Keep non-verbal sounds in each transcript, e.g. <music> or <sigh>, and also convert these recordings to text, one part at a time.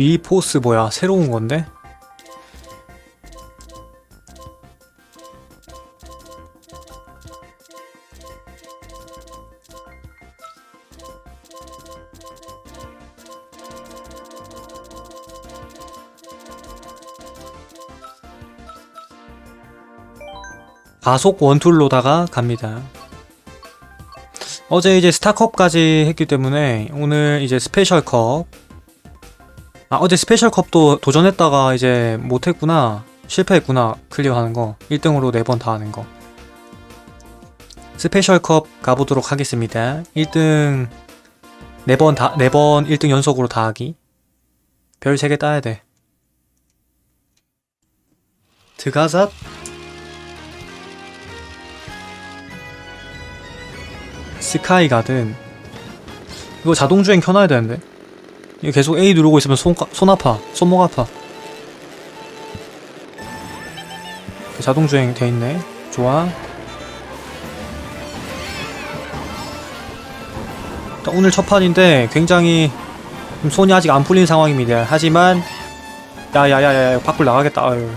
위 포스 뭐야 새로운 건데? 가속 원툴로다가 갑니다. 어제 이제 스타컵까지 했기 때문에 오늘 이제 스페셜컵 아 어제 스페셜 컵도 도전했다가 이제 못했구나 실패했구나 클리어하는 거 1등으로 4번 다 하는 거. 스페셜 컵 가보도록 하겠습니다. 1등 4번 다 4번 1등 연속으로 다 하기. 별 3개 따야 돼. 드가삿 스카이 가든. 이거 자동주행 켜놔야 되는데 이거 계속 A 누르고 있으면 손, 손 아파. 손목 아파. 자동주행 돼 있네. 좋아. 일단 오늘 첫 판인데 굉장히 좀 손이 아직 안 풀린 상황입니다. 하지만 야야야야 밖으로 나가겠다. 아유.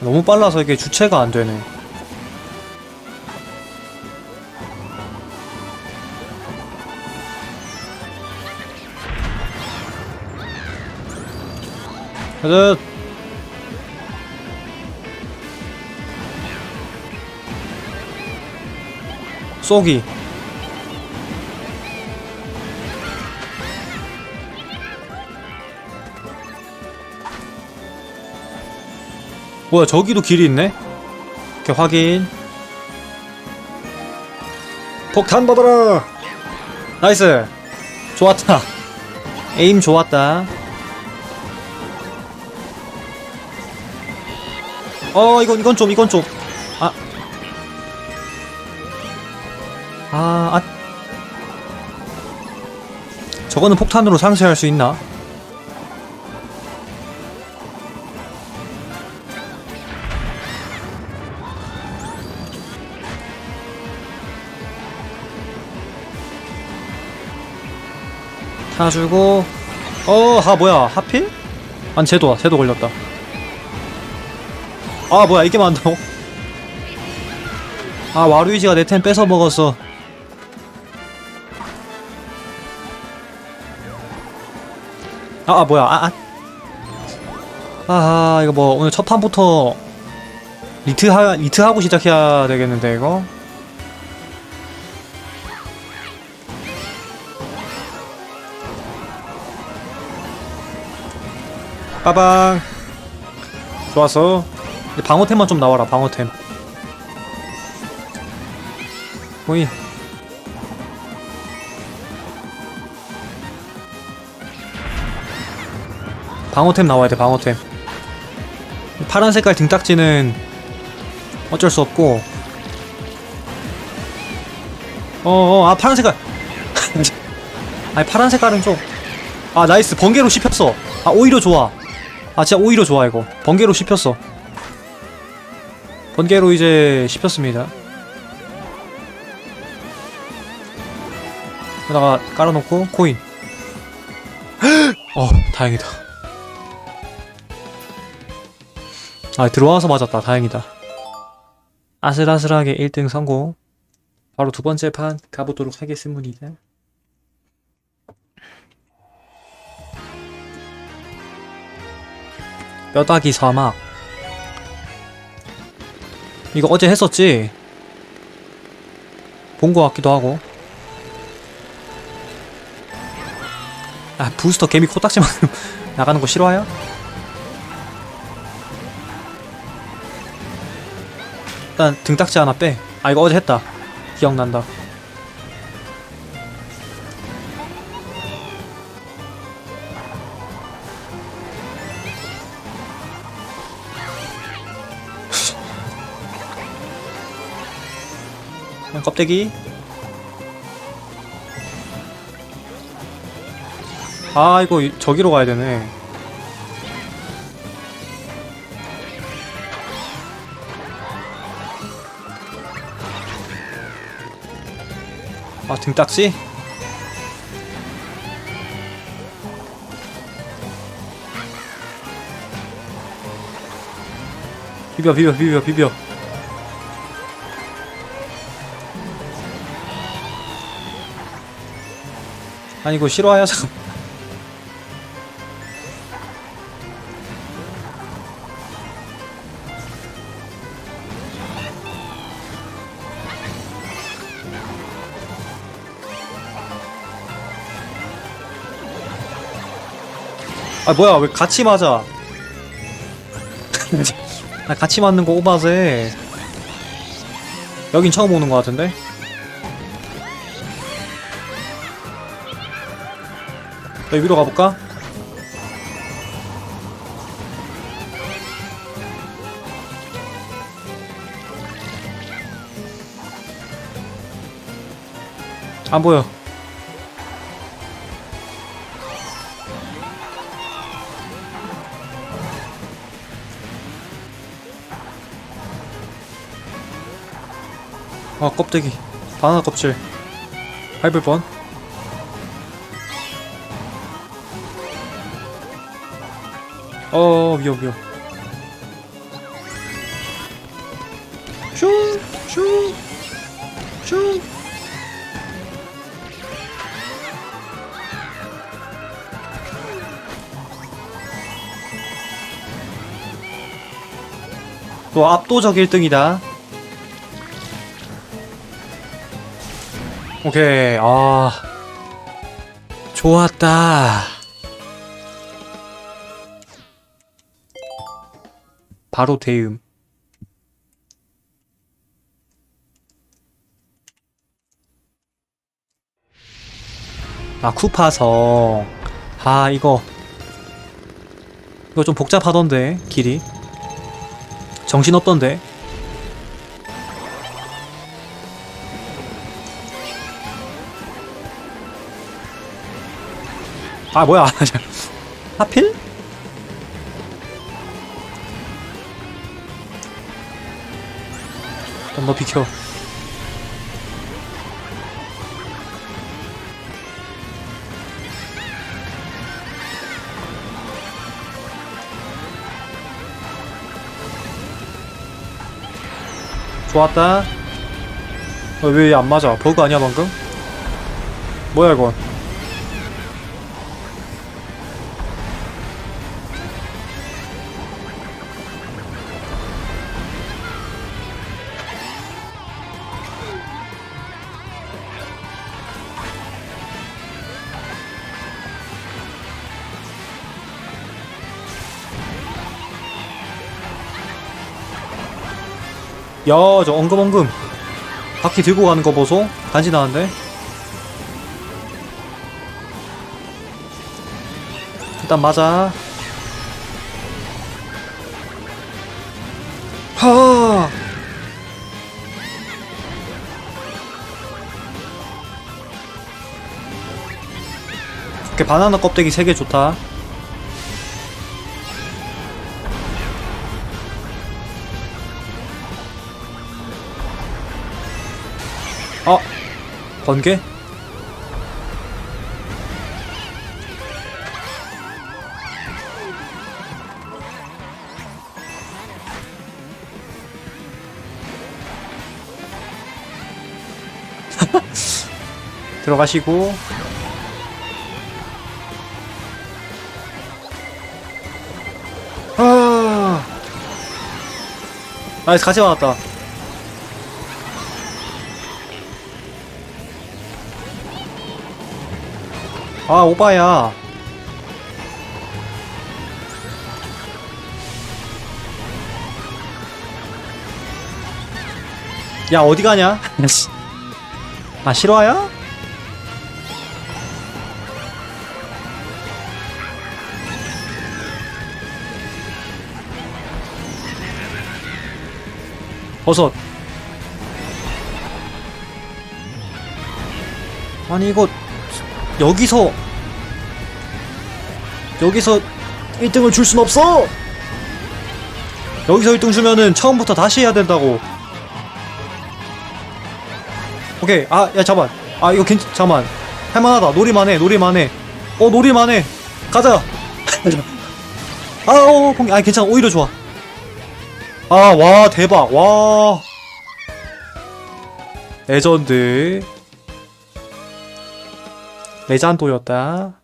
너무 빨라서 이게 주체가 안 되네 가자. 쏘기. 뭐야 저기도 길이 있네? 이렇게 확인. 폭탄 받아라. 나이스. 좋았다. 에임 좋았다. 어 이건 이건 좀 이건 좀 아. 아, 아. 저거는 폭탄으로 상쇄할 수 있나? 타주고 어, 아 뭐야 하필? 아니 쟤도 쟤도 걸렸다 아 뭐야 이게 많다고? 아 와루이지가 내 템 뺏어 먹었어 아, 아 뭐야 아, 아. 아하 이거 뭐 오늘 첫 판부터 리트 하, 리트 하고 시작해야 되겠는데 이거 빠방 좋았어 방어템만 좀 나와라 방어템. 오이. 방어템 나와야 돼 방어템. 파란 색깔 등딱지는 어쩔 수 없고. 어어 아 파란 색깔. <laughs> 아니 파란 색깔은 좀. 아 나이스. 번개로 씹혔어. 아 오히려 좋아. 아 진짜 오히려 좋아 이거. 번개로 씹혔어 번개로 이제 씹혔습니다. 여기다가 깔아놓고 코인. 어 다행이다. 아 들어와서 맞았다. 다행이다. 아슬아슬하게 1등 성공. 바로 두 번째 판 가보도록 하겠습니다. 뼈다귀 사막 이거 어제 했었지 본거 같기도 하고 아 부스터 개미 코딱지만 <laughs> 나가는 거 싫어요? 일단 등딱지 하나 빼. 아 이거 어제 했다. 기억난다. 떼기. 아 이거 저기로 가야 되네. 아 등딱지? 비벼 비벼 비벼 비벼. 아니 이거 싫어요 잠깐 아 뭐야 왜 같이 맞아? <laughs> 아 같이 맞는 거 오바세. 여긴 처음 오는 거 같은데 여기 위로 가볼까? 안 보여. 아 껍데기. 바나나 껍질. 밟을 뻔 어 위험 위험 슈슈슈. 또 압도적 1등이다. 오케이 아. 좋았다 바로 대음. 아 쿠파성 아 이거. 이거 좀 복잡하던데 길이. 정신없던데. 아 뭐야. <laughs> 하필? 너 비켜. 좋았다. 어, 왜안 맞아? 버그 아니야 방금? 뭐야 이건 야, 저 엉금엉금. 바퀴 들고 가는 거 보소? 간지나는데? 일단 맞아. 하! 이렇게 바나나 껍데기 3개 좋다. 번개? <laughs> 들어가시고. 아. 나이스 같이 맞았다 아 오바야. 야 어디 가냐? <laughs> 아 실화야? 버섯 아니 이거 여기서 여기서 1등을 줄 순 없어! 여기서 1등 주면은 처음부터 다시 해야 된다고. 오케이 아야 잠만. 아 이거 괜 잠만. 할만하다. 놀이만해 놀이만해. 어 놀이만해. 가자. 아어 봉아 괜찮아. 오히려 좋아. 아, 와, 대박. 와. 레전드. 레전도였다.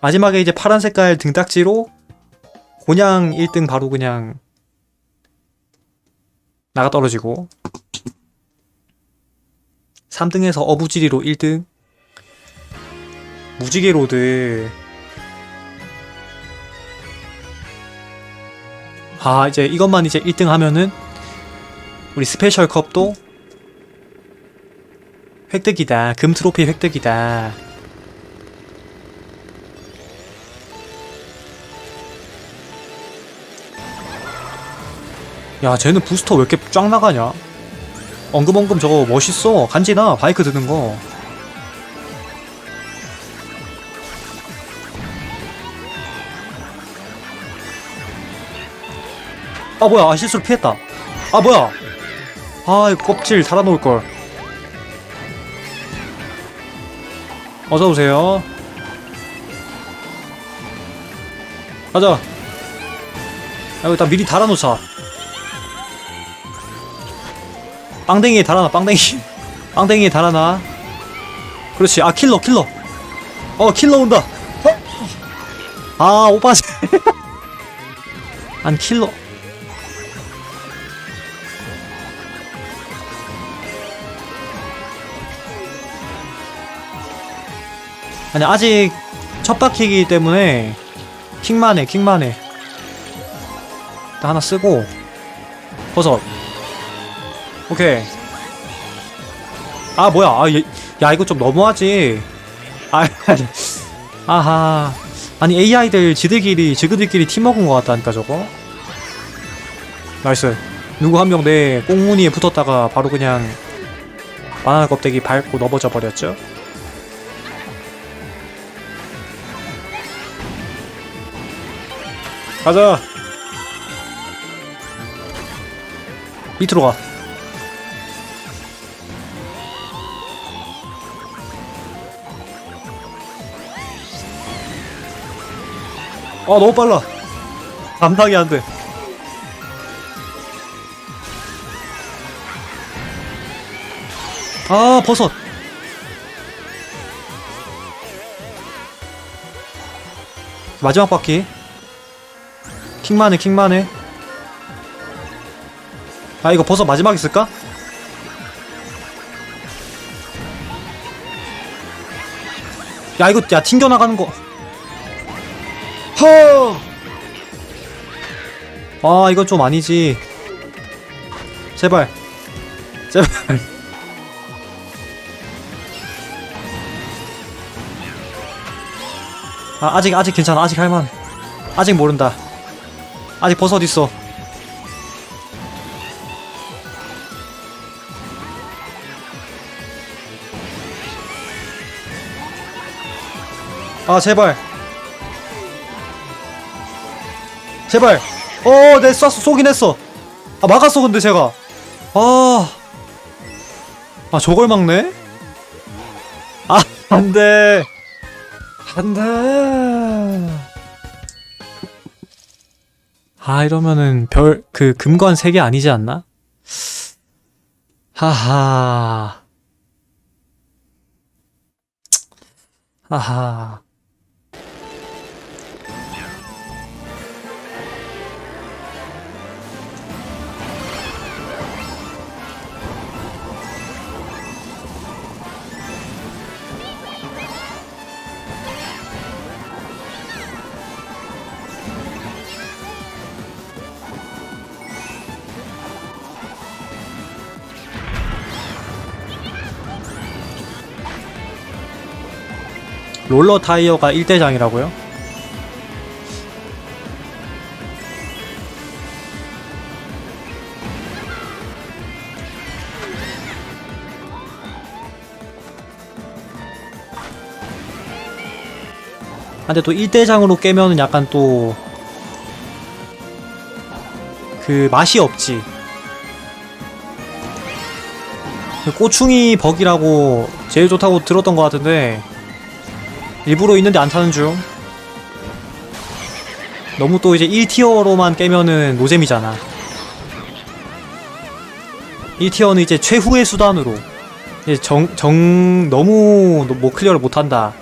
마지막에 이제 파란 색깔 등딱지로 곤양 1등 바로 그냥 나가 떨어지고 3등에서 어부지리로 1등 무지개 로드 아 이제 이것만 이제 1등 하면은 우리 스페셜 컵도 획득이다. 금 트로피 획득이다. 야 쟤는 부스터 왜 이렇게 쫙 나가냐? 엉금엉금 저거 멋있어. 간지나 바이크 드는 거. 아 뭐야. 아 실수로 피했다. 아 뭐야. 아 이거 껍질 달아놓을걸 어서 오세요. 가자. 아 이거 일단 미리 달아놓자. 빵댕이에 달아놔 빵댕이. <laughs> 빵댕이에 달아놔. 그렇지. 아 킬러 킬러. 어 킬러 온다. 어? 아 오빠. <laughs> 안 킬러 아니 아직 첫 바퀴이기 때문에 킥만 해 킥만 해. 일단 하나 쓰고 버섯. 오케이. 아 뭐야. 아, 얘- 야 이거 좀 너무하지. 아 <laughs> 아하. 아니 AI들 지들끼리 지그들끼리 팀워크인 것 같다니까 저거. 나이스. 누구 한 명 내 꽁무니에 붙었다가 바로 그냥 바나나 껍데기 밟고 넘어져 버렸죠 가자. 밑으로 가. 아 너무 빨라. 감당이 안 돼. 아 버섯. 마지막 바퀴 킹만 해 킹만 해. 아 이거 버섯 마지막 있을까? 야 이거 야 튕겨나가는 거. 허! 아 이건 좀 아니지. 제발. 제발. 아 아직 아직 괜찮아. 아직 할만 아직 모른다 아직 버섯 있어. 아 제발. 제발. 어내 쐈어 쏘긴 했어. 아 막았어 근데 제가. 아, 아 저걸 막네? 아 안돼. 안돼 아 이러면은 별 그 금관 3개 아니지 않나? 하하 하하 롤러 타이어가 1대장이라고요? 아, 근데 또 1대장으로 깨면은 약간 또 그 맛이 없지. 그 꼬충이 버기라고 제일 좋다고 들었던 것 같은데 일부러 있는데 안 타는 중. 너무 또 이제 1티어로만 깨면은 노잼이잖아. 이 티어는 이제 최후의 수단으로 이제 정, 정 너무 뭐 클리어를 못한다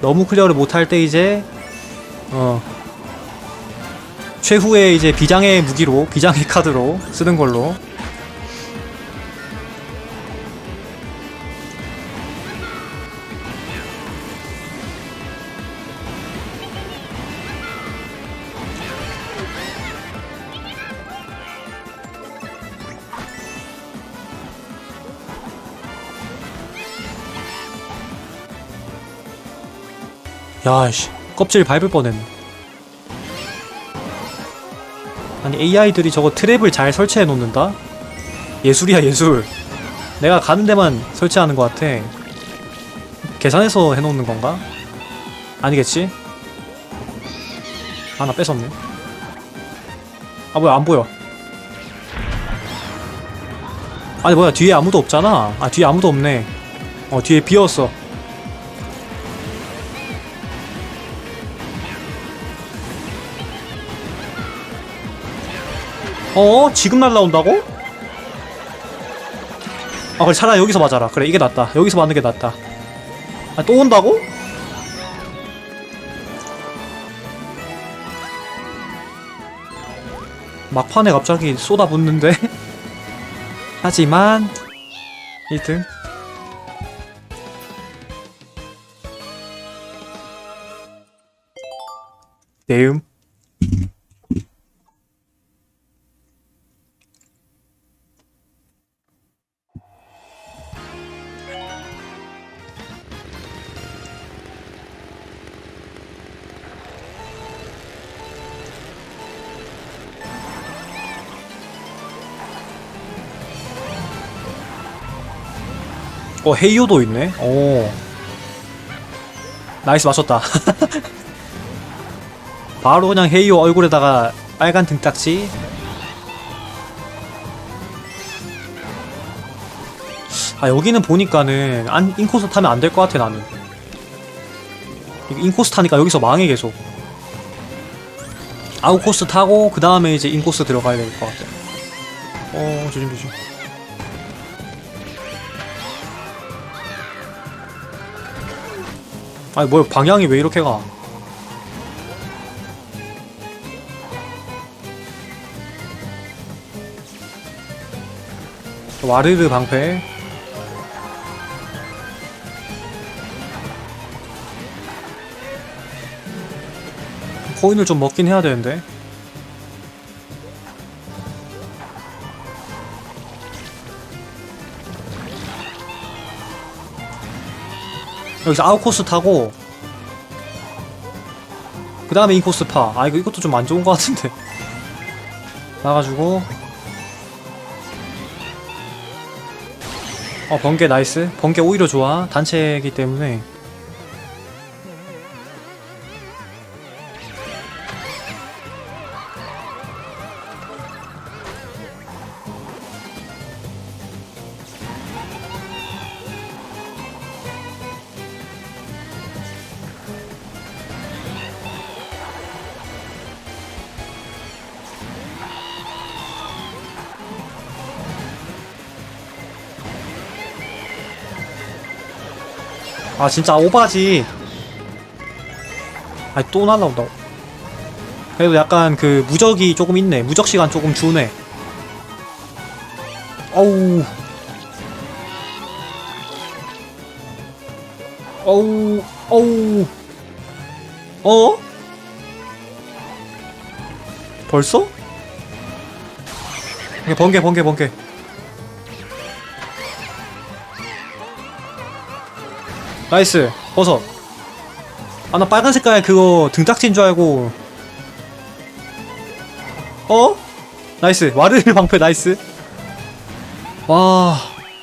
너무 클리어를 못할 때 이제 어 최후의 이제 비장의 무기로 비장의 카드로 쓰는 걸로 야씨 껍질 밟을 뻔했네. 아니 AI들이 저거 트랩을 잘 설치해 놓는다? 예술이야 예술. 내가 가는 데만 설치하는 것 같아. 계산해서 해놓는 건가? 아니겠지? 아나 뺏었네. 아 뭐야 안 보여. 아니 뭐야 뒤에 아무도 없잖아. 아 뒤에 아무도 없네. 어 뒤에 비었어 어? 지금 날라온다고? 아 그래 차라리 여기서 맞아라 그래 이게 낫다 여기서 맞는 게 낫다 아 또 온다고? 막판에 갑자기 쏟아붓는데 <laughs> 하지만 1등 내음 어 헤이오도 있네. 오. 나이스 맞췄다. <laughs> 바로 그냥 헤이오 얼굴에다가 빨간 등딱지. 아 여기는 보니까는 안 인코스 타면 안 될 것 같아 나는. 인코스 타니까 여기서 망해 계속. 아웃코스 타고 그 다음에 이제 인코스 들어가야 될 것 같아. 어 조심 조심. 아니 뭐 방향이 왜 이렇게 가? 와르르 방패 코인을 좀 먹긴 해야 되는데 여기서 아웃코스 타고 그 다음에 인코스 파. 아 이거 이것도 좀 안 좋은 것 같은데. 나가지고 어 번개 나이스. 번개 오히려 좋아. 단체이기 때문에 아 진짜 오바지. 아니 또 날라온다고. 그래도 약간 그 무적이 조금 있네. 무적 시간 조금 주네. 어우. 어우. 어우. 어? 벌써? 번개 번개 번개. 나이스. 버섯. 아 나 빨간 색깔 그거 등딱지인 줄 알고. 어? 나이스. 와르르 <laughs> 방패 나이스. 와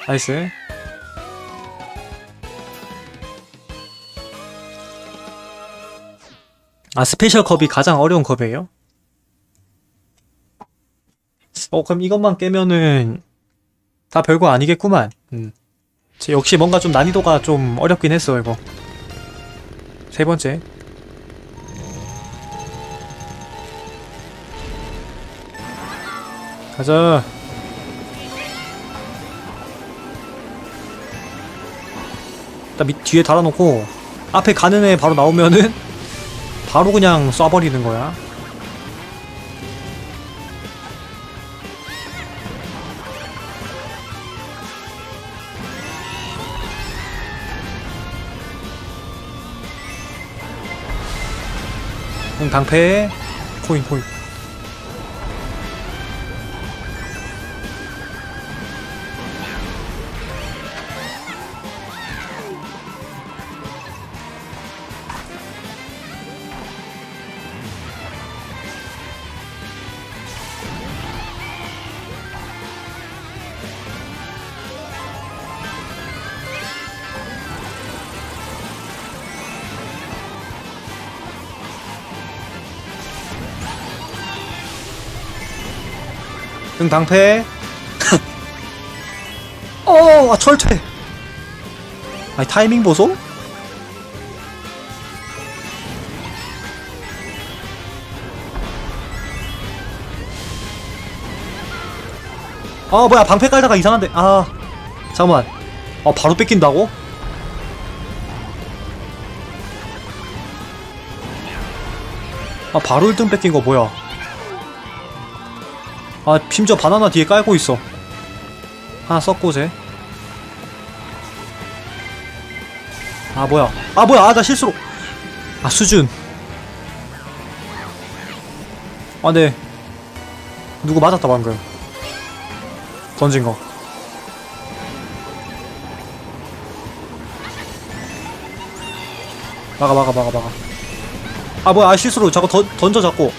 나이스. 아 스페셜 컵이 가장 어려운 컵이에요? 어 그럼 이것만 깨면은 다 별거 아니겠구만. 음. 역시 뭔가 좀 난이도가 좀 어렵긴 했어 이거. 세 번째. 가자. 일단 밑 뒤에 달아놓고 앞에 가는 애 바로 나오면은 바로 그냥 쏴버리는 거야. 방패 코인 코인. 응 방패. <laughs> 어 아, 철퇴. 아니 타이밍 보소? 아 뭐야 방패 깔다가 이상한데. 아 잠깐만. 아 바로 뺏긴다고? 아 바로 1등 뺏긴 거 뭐야 아 심지어 바나나 뒤에 깔고 있어. 하나 쟤. 아 뭐야. 아 뭐야. 아 나 실수로. 아 수준. 아네. 누구 맞았다 방금. 던진 거. 막아 막아 막아 막아. 아 뭐야. 아 실수로. 자꾸 던, 던져 자꾸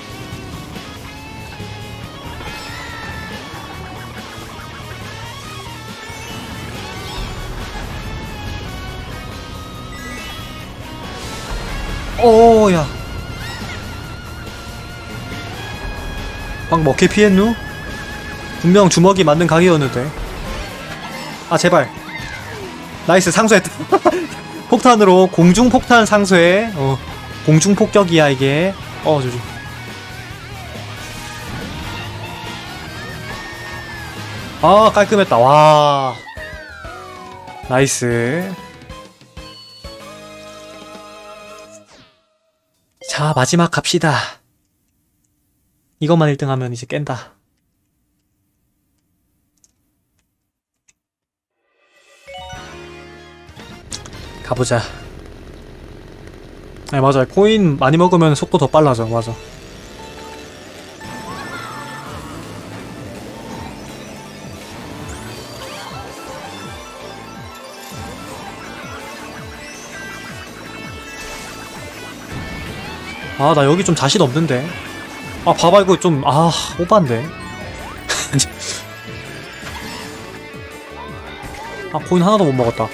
방금 어떻게 피했누? 분명 주먹이 맞는 각이었는데. 아 제발. 나이스 상쇄했다 <laughs> 폭탄으로 공중폭탄 상쇄 어 공중폭격이야 이게. 어 조심. 아 깔끔했다. 와. 나이스. 자, 마지막 갑시다. 이것만 1등 하면 이제 깬다. 가보자. 네, 맞아요. 코인 많이 먹으면 속도 더 빨라져. 맞아. 아, 나 여기 좀 자신 없는데. 아, 봐봐, 이거 좀, 아, 오반데. 아, 코인 하나도 못 먹었다.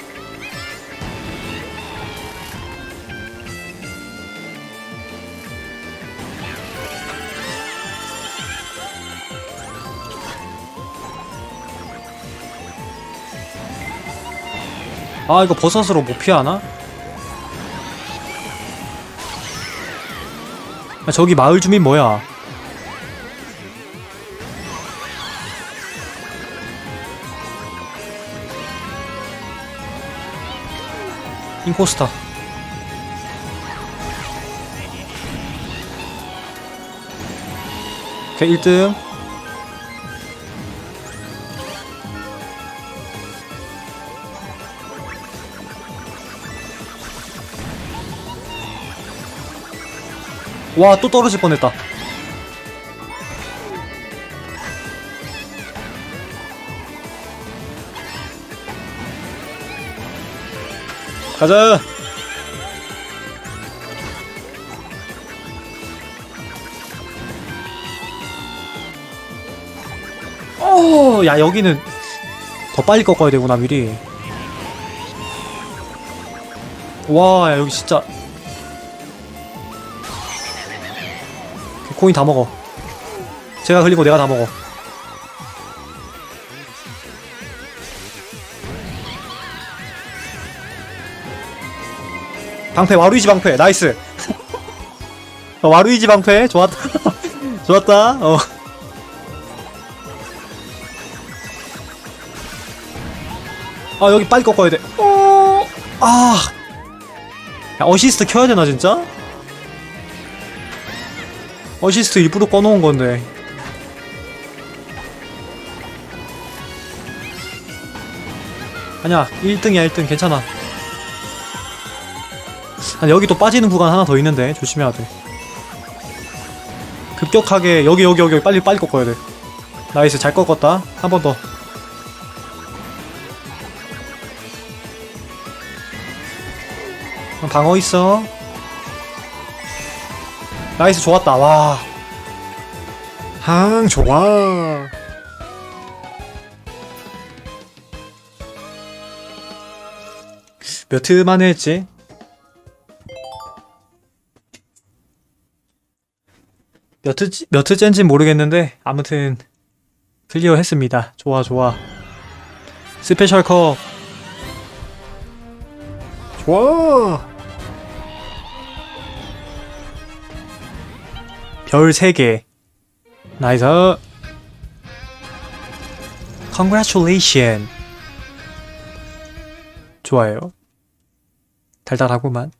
아, 이거 버섯으로 못 피하나? 아, 저기 마을 주민 뭐야? 임포스터. 오케이, 1등. 와, 또 떨어질 뻔했다. 가자. 어, 야 여기는 더 빨리 꺾어야 되구나 미리. 와, 야, 여기 진짜 코인 다 먹어. 제가 흘리고 내가 다 먹어. 방패 와루이지 방패 나이스. 어, 와루이지 방패 좋았다. <laughs> 좋았다. 어. 아 여기 빨리 꺾어야 돼. 어. 아! 야, 어시스트 켜야 되나, 진짜? 어시스트 일부러 꺼놓은 건데. 아니야, 1등이야, 1등. 괜찮아. 아, 여기 또 빠지는 구간 하나 더 있는데, 조심해야 돼. 급격하게, 여기, 여기, 여기, 빨리, 빨리 꺾어야 돼. 나이스, 잘 꺾었다. 한 번 더. 어, 방어 있어. 나이스 좋았다. 와. 항 좋아. 몇 트 만에 했지? 몇 트, 몇 트째인지 모르겠는데 아무튼 클리어 했습니다. 좋아 좋아. 스페셜 컵. 좋아. 별 3개. 나이스. Congratulation. 좋아요. 달달하구만.